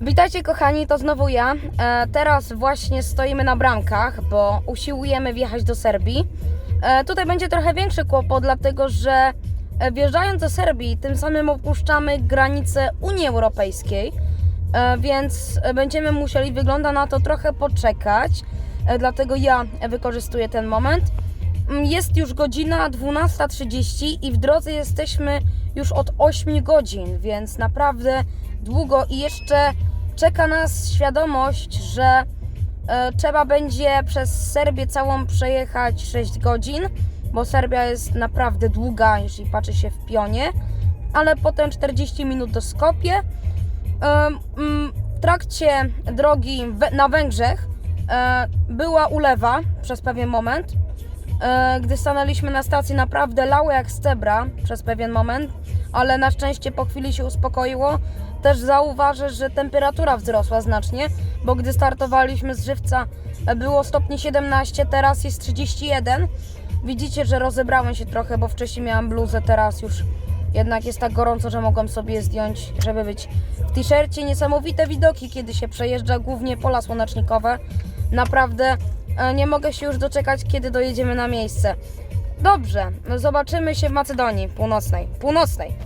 Witajcie kochani, to znowu ja. E, teraz właśnie stoimy na bramkach, bo usiłujemy wjechać do Serbii. E, tutaj będzie trochę większy kłopot, dlatego że e, wjeżdżając do Serbii, tym samym opuszczamy granicę Unii Europejskiej, e, więc e, będziemy musieli, wygląda na to, trochę poczekać. E, dlatego ja wykorzystuję ten moment. Mm, Jest już godzina 12.30 i w drodze jesteśmy już od 8 godzin, więc naprawdę długo i jeszcze czeka nas świadomość, że e, trzeba będzie przez Serbię całą przejechać 6 godzin, bo Serbia jest naprawdę długa, jeśli patrzy się w pionie, ale potem 40 minut do Skopie. Em, mm, W trakcie drogi na Węgrzech e, była ulewa przez pewien moment. E, Gdy stanęliśmy na stacji, naprawdę lało jak stebra przez pewien moment, ale na szczęście po chwili się uspokoiło. Też zauważę, że temperatura wzrosła znacznie, bo gdy startowaliśmy z żywca e, było stopni 17, teraz jest 31. Widzicie, że rozebrałem się trochę, bo wcześniej miałam bluzę, teraz już jednak jest tak gorąco, że mogłam sobie zdjąć, żeby być w t-shircie. Niesamowite widoki, kiedy się przejeżdża głównie pola słonecznikowe. Naprawdę nie mogę się już doczekać, kiedy dojedziemy na miejsce. Dobrze, zobaczymy się w Macedonii Północnej. Północnej.